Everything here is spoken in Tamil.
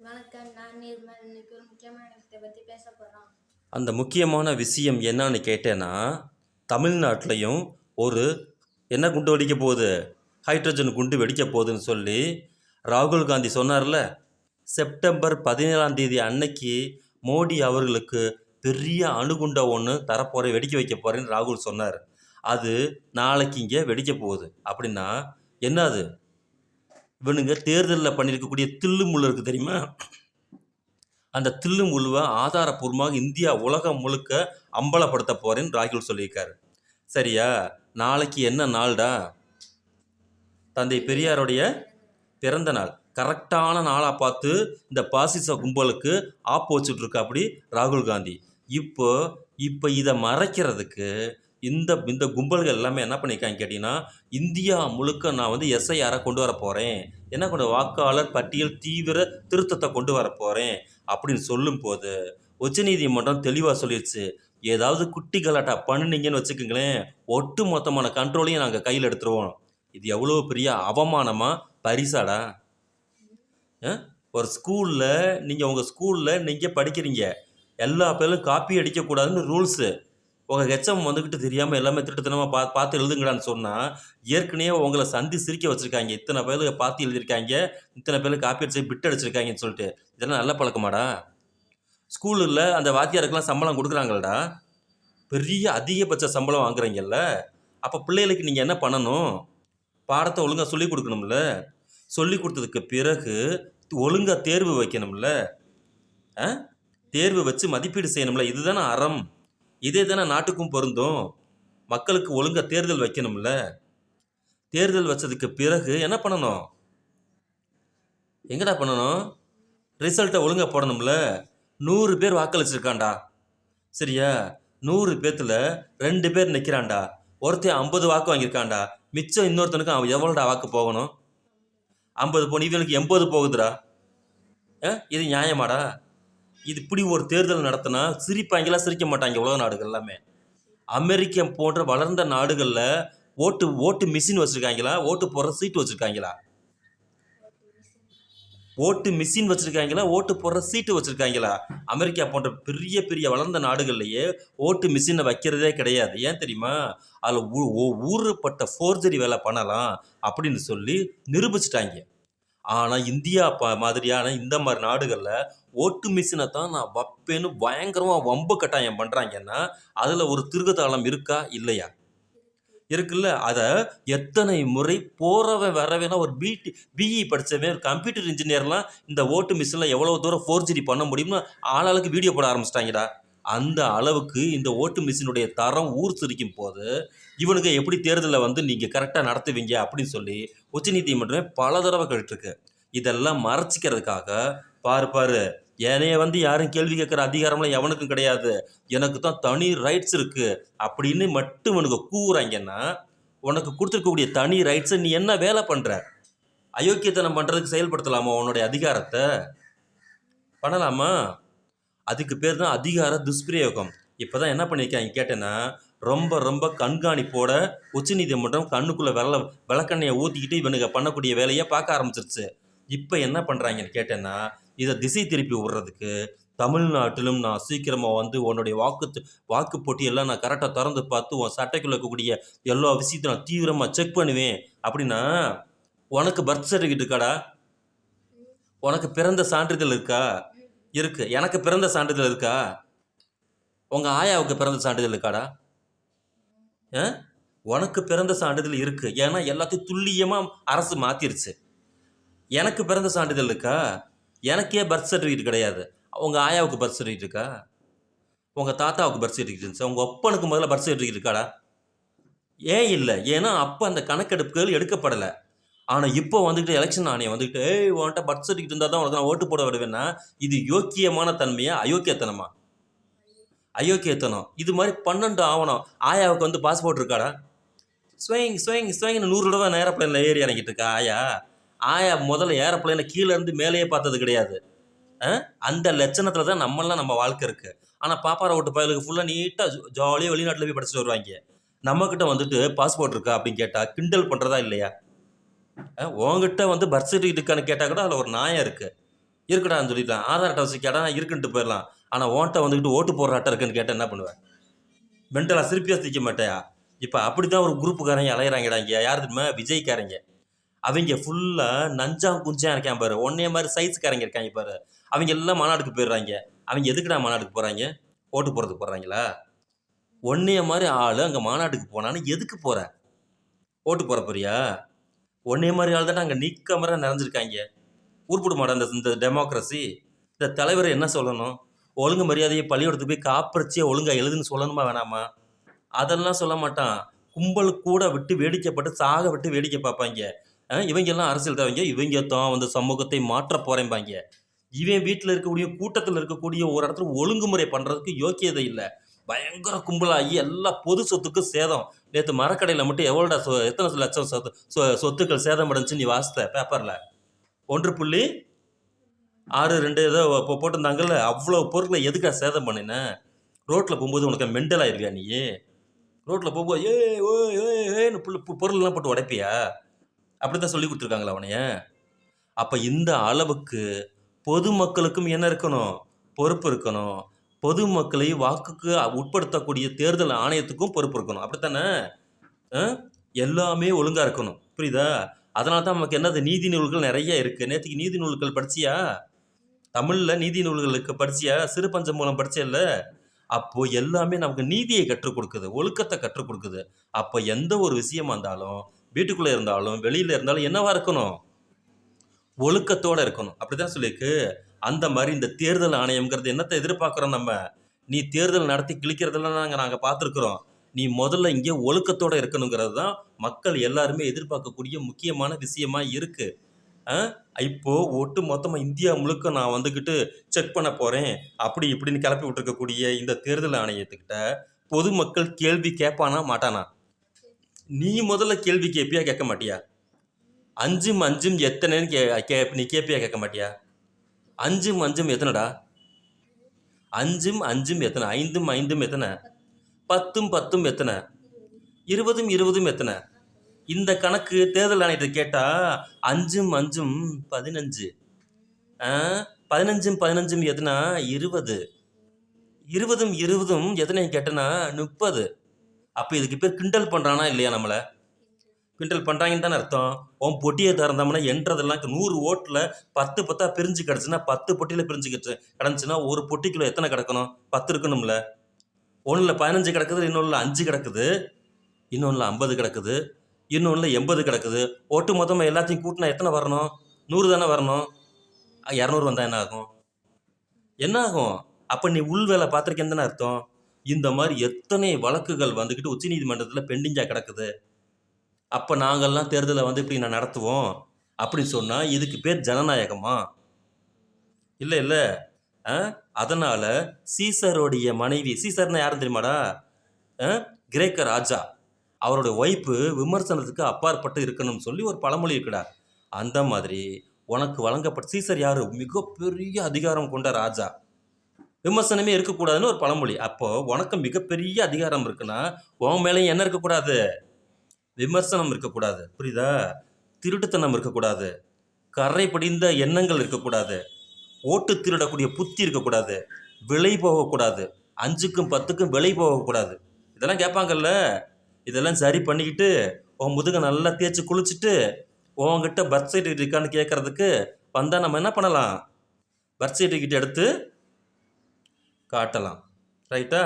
வணக்கம் நான் நிர்மல். இன்னைக்கு ஒரு முக்கியமான விஷயத்தை பற்றி பேச போகிறோம் அந்த முக்கியமான விஷயம் என்னன்னு கேட்டேன்னா தமிழ்நாட்டிலையும் ஒரு என்ன குண்டு வெடிக்க போகுது? ஹைட்ரஜன் குண்டு வெடிக்க போகுதுன்னு சொல்லி ராகுல் காந்தி சொன்னார்ல. செப்டம்பர் பதினேழாம் தேதி அன்னைக்கு மோடி அவர்களுக்கு பெரிய அணுகுண்டை ஒன்று தரப்போகிறேன் வெடிக்க வைக்க போகிறேன்னு ராகுல் சொன்னார். அது நாளைக்கு இங்கே வெடிக்க போகுது. அப்படின்னா என்ன அது இவனுங்க தேர்தலில் பண்ணியிருக்கக்கூடிய தில்லு முள்ளு இருக்குது தெரியுமா? அந்த தில்லுமுழுவை ஆதாரப்பூர்வமாக இந்தியா உலகம் முழுக்க அம்பலப்படுத்த போகிறேன்னு ராகுல் சொல்லியிருக்காரு. சரியா? நாளைக்கு என்ன நாள்டா? தந்தை பெரியாருடைய பிறந்த நாள். கரெக்டான நாளாக பார்த்து இந்த பாசிச கும்பலுக்கு ஆப்பு வச்சுட்டு அப்படி ராகுல் காந்தி. இப்போ இப்போ இதை மறைக்கிறதுக்கு இந்த இந்த கும்பல்கள் எல்லாமே என்ன பண்ணியிருக்காங்க கேட்டிங்கன்னா இந்தியா முழுக்க நான் வந்து எஸ்ஐஆரை கொண்டு வர போகிறேன் என்ன கொண்டு வாக்காளர் பட்டியல் தீவிர திருத்தத்தை கொண்டு வர போகிறேன் அப்படின்னு சொல்லும்போது உச்சநீதிமன்றம் தெளிவாக சொல்லிடுச்சு ஏதாவது குட்டி கலாட்டா பண்ணுனீங்கன்னு வச்சுக்கோங்களேன் ஒட்டு மொத்தமான கண்ட்ரோலையும் நாங்கள் கையில் எடுத்துருவோம். இது எவ்வளோ பெரிய அவமானமாக பரிசாடா? ஆ? ஒரு ஸ்கூலில் நீங்கள் உங்கள் ஸ்கூலில் நீங்கள் படிக்கிறீங்க. எல்லா பேரும் காப்பி அடிக்கக்கூடாதுன்னு ரூல்ஸு உங்கள் ஹெச்எம் வந்துக்கிட்டு தெரியாமல் எல்லாமே திருட்டுத்தனமாக பா பார்த்து எழுதுங்கடான்னு சொன்னால் ஏற்கனவே உங்களை சந்தி சிரிக்க வச்சுருக்காங்க. இத்தனை பேர் பார்த்து எழுதியிருக்காங்க. இத்தனை பேர் காப்பி அடிச்சு பிட் அடிச்சிருக்காங்கன்னு சொல்லிட்டு. இதெல்லாம் நல்ல பழக்கமாடா. ஸ்கூலில் அந்த வாத்தியாருக்கெல்லாம் சம்பளம் கொடுக்குறாங்களடா பெரிய அதிகபட்ச சம்பளம் வாங்குறீங்கல்ல. அப்போ பிள்ளைகளுக்கு நீங்கள் என்ன பண்ணணும்? பாடத்தை ஒழுங்காக சொல்லிக் கொடுக்கணும்ல. சொல்லி கொடுத்ததுக்கு பிறகு ஒழுங்காக தேர்வு வைக்கணும்ல. ஆ? தேர்வு வச்சு மதிப்பீடு செய்யணும்ல. இதுதானே அறம். இதே தானே நாட்டுக்கும் பொருந்தும். மக்களுக்கு ஒழுங்காக தேர்தல் வைக்கணும்ல. தேர்தல் வச்சதுக்கு பிறகு என்ன பண்ணணும்? எங்கடா பண்ணணும்? ரிசல்ட்டை ஒழுங்காக போடணும்ல. நூறு பேர் வாக்களிச்சிருக்காண்டா சரியா? நூறு பேர்த்தில் ரெண்டு பேர் நிற்கிறான்டா ஒருத்தன் ஐம்பது வாக்கு வாங்கியிருக்காண்டா மிச்சம் இன்னொருத்தனுக்கு அவன் எவ்வளோடா வாக்கு போகணும்? ஐம்பது போன இவனுக்கு எண்பது போகுதுடா. ஆ இது நியாயமாடா? இது இப்படி ஒரு தேர்தல் நடத்தினா சிரிப்பாங்கலாம் சிரிக்க மாட்டாங்க உலக நாடுகள் எல்லாமே. அமெரிக்கா போன்ற வளர்ந்த நாடுகளில் ஓட்டு ஓட்டு மிஷின் வச்சுருக்காங்களா? ஓட்டு போடுற சீட்டு வச்சுருக்காங்களா? ஓட்டு மிஷின் வச்சுருக்காங்களா? ஓட்டு போடுற சீட்டு வச்சுருக்காங்களா? அமெரிக்கா போன்ற பெரிய பெரிய வளர்ந்த நாடுகள்லையே ஓட்டு மிஷினை வைக்கிறதே கிடையாது. ஏன் தெரியுமா? அதில் ஊறுப்பட்ட ஃபோர்ஜரி வேலை பண்ணலாம் அப்படின்னு சொல்லி நிரூபிச்சிட்டாங்க. ஆனால் இந்தியா ப மாதிரியான இந்த மாதிரி நாடுகளில் ஓட்டு மிஷினை தான் நான் வைப்பேன்னு பயங்கரமாக வம்பு கட்டாயம் பண்ணுறாங்கன்னா அதில் ஒரு திருகுதாளம் இருக்கா? இல்லையா? இருக்குல்ல. அதை எத்தனை முறை போகிறவன் வரவேனா ஒரு பிடி பிஇ படித்தவன் ஒரு கம்ப்யூட்டர் இன்ஜினியர்லாம் இந்த ஓட்டு மிஷினில் எவ்வளோ தூரம் ஃபோர்ஜரி பண்ண முடியும்னு ஆளாளுக்கு வீடியோ போட ஆரம்பிச்சிட்டாங்கடா. அந்த அளவுக்கு இந்த ஓட்டு மிஷினுடைய தரம் ஊர் சிரிக்கும் போது இவனுக்கு எப்படி தேர்தலை வந்து நீங்கள் கரெக்டாக நடத்துவீங்க அப்படின்னு சொல்லி உச்சநீதிமன்றமே பல தடவை கேட்டுருக்கு இதெல்லாம் மறைச்சிக்கிறதுக்காக பாரு பாரு ஏனைய வந்து யாரும் கேள்வி கேட்குற அதிகாரம்லாம் எவனுக்கும் கிடையாது. எனக்கு தான் தனி ரைட்ஸ் இருக்குது அப்படின்னு மட்டும் இவனுக்கு கூறாங்கன்னா உனக்கு கொடுத்துருக்கக்கூடிய தனி ரைட்ஸை நீ என்ன வேலை பண்ணுற அயோக்கியத்தனம் பண்ணுறதுக்கு செயல்படுத்தலாமா உன்னுடைய அதிகாரத்தை? பண்ணலாமா? அதுக்கு பேர் தான் அதிகார துஷ்பிரயோகம். இப்போ தான் என்ன பண்ணியிருக்காங்க கேட்டேன்னா ரொம்ப ரொம்ப கண்காணிப்போட உச்சநீதிமன்றம் கண்ணுக்குள்ளே வெள்ள விளக்கண்ணையை ஊற்றிக்கிட்டு இவனுங்க பண்ணக்கூடிய வேலையை பார்க்க ஆரம்பிச்சிருச்சு. இப்போ என்ன பண்ணுறாங்கன்னு கேட்டேன்னா இதை திசை திருப்பி விடுறதுக்கு தமிழ்நாட்டிலும் நான் சீக்கிரமாக வந்து உன்னுடைய வாக்கு வாக்கு போட்டியெல்லாம் நான் கரெக்டாக திறந்து பார்த்து உன் சட்டைக்குள்ள இருக்கக்கூடிய எல்லா விஷயத்தையும் நான் தீவிரமாக செக் பண்ணுவேன். அப்படின்னா உனக்கு பர்த் சர்டிஃபிகேட் இருக்காடா? உனக்கு பிறந்த சான்றிதழ் இருக்கா? இருக்குது எனக்கு பிறந்த சான்றிதழ் இருக்கா? உங்கள் ஆயாவுக்கு பிறந்த சான்றிதழ் இருக்காடா? உனக்கு பிறந்த சான்றிதழ் இருக்கு. ஏன்னா எல்லாத்தையும் துல்லியமாக அரசு மாற்றிருச்சு எனக்கு பிறந்த சான்றிதழ் இருக்கா? எனக்கே பர்த் சர்டிஃபிகேட் கிடையாது. உங்கள் ஆயாவுக்கு பர்த் சர்டிஃபிகேட் இருக்கா? உங்கள் தாத்தாவுக்கு பர்த் சர்டிஃபிகேட் இருந்துச்சு? உங்கள் அப்பனுக்கு முதல்ல பர்த் சர்டிஃபிகேட் இருக்காடா? ஏன் இல்லை? ஏன்னா அப்போ அந்த கணக்கெடுப்புகள் எடுக்கப்படலை. ஆனால் இப்போ வந்துட்டு எலெக்ஷன் ஆணையம் வந்துட்டு ஏய் உன்கிட்ட பர்த் சர்டிஃபிகேட் இருந்தால் தான் உனக்கு நான் ஓட்டு போட விடுவேன்னா இது யோக்கியமான தன்மையா அயோக்கியத்தனமா? அயோக்கியத்தனம். இது மாதிரி பன்னெண்டு ஆவணம். ஆயாவுக்கு வந்து பாஸ்போர்ட் இருக்காடா? ஸ்வைங் ஸ்வைங் ஸ்வைங்னு நூறு தடவை ஏரோப்ளைனில் ஏறி இறங்கிட்டு இருக்கா ஆயா. ஆயா முதல்ல ஏரோப்ளைனில் கீழே இருந்து மேலேயே பார்த்தது கிடையாது. ஆ? அந்த லட்சணத்தில் தான் நம்மளாம் நம்ம வாழ்க்கை இருக்குது ஆனால் பாப்பாரை ஓட்டு பயலுக்கு ஃபுல்லாக நீட்டாக ஜாலியாக வெளிநாட்டில் போய் படிச்சுட்டு வருவாங்க. நம்மக்கிட்ட வந்துட்டு பாஸ்போர்ட் இருக்கா அப்படின்னு கேட்டால் கிண்டல் பண்ணுறதா இல்லையா? ஆ, வந்து பர்த் சர்டிஃபிகேட் இருக்கான்னு கேட்டால் கூட அதில் ஒரு நாயம் இருக்குது இருக்குடான்னு சொல்லிட்டான் ஆதார் அட்டை வச்சு கேட்டால் இருக்குன்ட்டு போயிடலாம். ஆனால் ஓன்ட்ட வந்துக்கிட்டு ஓட்டு போடுறாட்ட இருக்குன்னு கேட்டால் என்ன பண்ணுவேன்? மென்டலாக சிரிப்பியாக சிரிக்க மாட்டேயா இப்போ அப்படி தான் ஒரு குரூப்புக்காரங்க அலையிறாங்கடா இங்கே. யார் தெரியுமா? விஜய்க்காரங்க அவங்க ஃபுல்லாக நஞ்சா குஞ்சா இருக்கான் பாரு. ஒன்னே மாதிரி சைஸ்காரங்க இருக்காங்க பாரு. அவங்க எல்லாம் மாநாடுக்கு போயிடுறாங்க. அவங்க எதுக்குடா மாநாடுக்கு போகிறாங்க ஓட்டு போடுறதுக்கு போகிறாங்களா ஒன்னைய மாதிரி ஆள் அங்கே மாநாட்டுக்கு போனான்னு எதுக்கு போகிற ஓட்டு போகிற போறியா? ஒன்னே மாதிரி ஆள் தானே அங்கே நீக்கமர நிறைஞ்சிருக்காங்க உருப்பிட மாட்டேன் இந்த இந்த டெமோக்ரஸி இந்த தலைவர் என்ன சொல்லணும்? ஒழுங்கு மரியாதையை பள்ளிக்கூடத்துக்கு போய் காப்பரிச்சியை ஒழுங்காக எழுதுன்னு சொல்லணுமா வேணாமா? அதெல்லாம் சொல்ல மாட்டான். கும்பல் கூட விட்டு வேடிக்கைப்பட்டு சாக விட்டு வேடிக்கை பார்ப்பாங்க. இவங்க எல்லாம் அரசியல் தவங்க. இவங்க தான் வந்து சமூகத்தை மாற்ற போறேன்பாங்க இவன் வீட்டில் இருக்கக்கூடிய கூட்டத்தில் இருக்கக்கூடிய ஒரு இடத்துல ஒழுங்குமுறை பண்ணுறதுக்கு யோக்கியதை இல்லை. பயங்கர கும்பலாகி எல்லா பொது சொத்துக்கும் சேதம். நேற்று மரக்கடையில் மட்டும் எவ்வளோடா சொ எத்தனை லட்சம் சொத்து சொ- சொத்துக்கள் சேதம் அடைஞ்சுன்னு நீ வாசித்த பேப்பரில் ஒன்று புள்ளி ஆறு ரெண்டு ஏதோ இப்போ போட்டிருந்தாங்கல்ல அவ்வளோ பொருட்களை எதுக்காக சேதம் பண்ணினேன் ரோட்டில் போகும்போது உனக்கு மெண்டல் ஆயிருக்கா நீ? ரோட்டில் போகும்போது ஏ ஓ ஏன்னு புல் பு- பொருள்லாம் போட்டு உடைப்பியா? அப்படி தான் சொல்லி கொடுத்துருக்காங்களா அவனைய? அப்போ இந்த அளவுக்கு பொதுமக்களுக்கும் என்ன இருக்கணும்? பொறுப்பு இருக்கணும். பொதுமக்களை வாக்குக்கு உட்படுத்தக்கூடிய தேர்தல் ஆணையத்துக்கும் பொறுப்பு இருக்கணும். அப்படித்தானே? ஆ? எல்லாமே ஒழுங்காக இருக்கணும். புரியுதா? அதனால தான் நமக்கு என்னது? நீதி நூல்கள் நிறைய இருக்குது நேற்றுக்கு நீதி நூல்கள் படிச்சியா? தமிழில் நீதி நூல்களுக்கு படிச்சியா? சிறு பஞ்சம் மூலம் படிச்சியல்ல அப்போ எல்லாமே நமக்கு நீதியை கற்றுக் கொடுக்குது ஒழுக்கத்தை கற்றுக் கொடுக்குது. அப்போ எந்த ஒரு விஷயமா இருந்தாலும் வீட்டுக்குள்ளே இருந்தாலும் வெளியில் இருந்தாலும் என்னவா இருக்கணும்? ஒழுக்கத்தோடு இருக்கணும். அப்படிதான் சொல்லியிருக்கு. அந்த மாதிரி இந்த தேர்தல் ஆணையம்ங்கிறது என்னத்தை எதிர்பார்க்குறோம் நம்ம? நீ தேர்தல் நடத்தி கிழிக்கிறதெல்லாம் நாங்கள் நாங்கள் பார்த்துருக்குறோம். நீ முதல்ல இங்கே ஒழுக்கத்தோடு இருக்கணுங்கிறது தான் மக்கள் எல்லாருமே எதிர்பார்க்கக்கூடிய முக்கியமான விஷயமா இருக்குது ஆ? ஒட்டு மொத்தமாக இந்தியா முழுக்க நான் வந்துக்கிட்டு செக் பண்ண போகிறேன் அப்படி இப்படின்னு கிளப்பி விட்டுருக்கக்கூடிய இந்த தேர்தல் ஆணையத்துக்கிட்ட பொதுமக்கள் கேள்வி கேட்பானா மாட்டானா? நீ முதல்ல கேள்வி கேட்பியா கேட்க மாட்டியா? அஞ்சும் அஞ்சும் எத்தனைன்னு கே கே நீ கேட்பியா கேட்க மாட்டியா? அஞ்சும் அஞ்சும் எத்தனைடா? அஞ்சும் அஞ்சும் எத்தனை? ஐந்தும் ஐந்தும் எத்தனை? பத்தும் பத்தும் எத்தனை? இருபதும் இருபதும் எத்தனை? இந்த கணக்கு தேர்தல் ஆணையத்தை கேட்டா அஞ்சும் அஞ்சும் பதினஞ்சு. பதினஞ்சும் பதினஞ்சும் எதுனா இருபது. இருபதும் இருபதும் எதனையும் கேட்டனா முப்பது. அப்போ இதுக்கு பேர் கிண்டல் பண்ணுறானா இல்லையா நம்மளை? கிண்டல் பண்ணுறாங்கன்னு தானே அர்த்தம். உன் பொட்டியை திறந்தோம்னா என்றதெல்லாம் நூறு ஓட்டில் பத்து பத்தா பிரிஞ்சு கிடச்சுன்னா பத்து பொட்டியில் பிரிஞ்சு கிடச்சு கிடந்துச்சுன்னா ஒரு பொட்டிக்குள்ள எத்தனை கிடக்கணும்? பத்து இருக்கணும்ல. ஒன்றில் பதினஞ்சு கிடக்குது இன்னொன்றில் அஞ்சு கிடக்குது இன்னொன்றில் ஐம்பது கிடக்குது. இன்னொன்றில் எண்பது கிடக்குது. ஒட்டு மொத்தமாக எல்லாத்தையும் கூட்டினா எத்தனை வரணும்? நூறு தானே வரணும். இரநூறு வந்தால் என்ன ஆகும்? என்ன ஆகும்? அப்போ நீ உள் வேலை பார்த்துருக்கேன் தானே அர்த்தம். இந்த மாதிரி எத்தனை வழக்குகள் வந்துக்கிட்டு உச்சநீதிமன்றத்தில் பெண்டிங்காக கிடக்குது. அப்போ நாங்கள்லாம் தேர்தலை வந்து இப்படி நான் நடத்துவோம். அப்படின்னு சொன்னால் இதுக்கு பேர் ஜனநாயகமா? இல்லை இல்லை. ஆ அதனால் சீசருடைய மனைவி சீசர்னா யாரும் தெரியுமாடா? ஆ? கிரேக்க ராஜா. அவருடைய ஒய்ஃபு விமர்சனத்துக்கு அப்பாற்பட்டு இருக்கணும்னு சொல்லி ஒரு பழமொழி இருக்கிறார். அந்த மாதிரி உனக்கு வழங்கப்பட்ட சீசர் யார்? மிகப்பெரிய அதிகாரம் கொண்ட ராஜா. விமர்சனமே இருக்கக்கூடாதுன்னு ஒரு பழமொழி. அப்போது உனக்கு மிகப்பெரிய அதிகாரம் இருக்குன்னா உன் மேலேயும் என்ன இருக்கக்கூடாது? விமர்சனம் இருக்கக்கூடாது. புரியுதா? திருட்டுத்தனம் இருக்கக்கூடாது. கரை படிந்த எண்ணங்கள் இருக்கக்கூடாது. ஓட்டு திருடக்கூடிய புத்தி இருக்கக்கூடாது. விலை போகக்கூடாது. அஞ்சுக்கும் பத்துக்கும் விலை போகக்கூடாது. இதெல்லாம் கேட்பாங்கல்ல? இதெல்லாம் சரி பண்ணிக்கிட்டு உன் முதுகை நல்லா தேய்ச்சி குளிச்சுட்டு உங்ககிட்ட பர்த் சர்டிஃபிகேட் இருக்கான்னு கேட்கறதுக்கு வந்தால் நம்ம என்ன பண்ணலாம்? பர்த் சர்டிஃபிகேட் எடுத்து காட்டலாம். ரைட்டா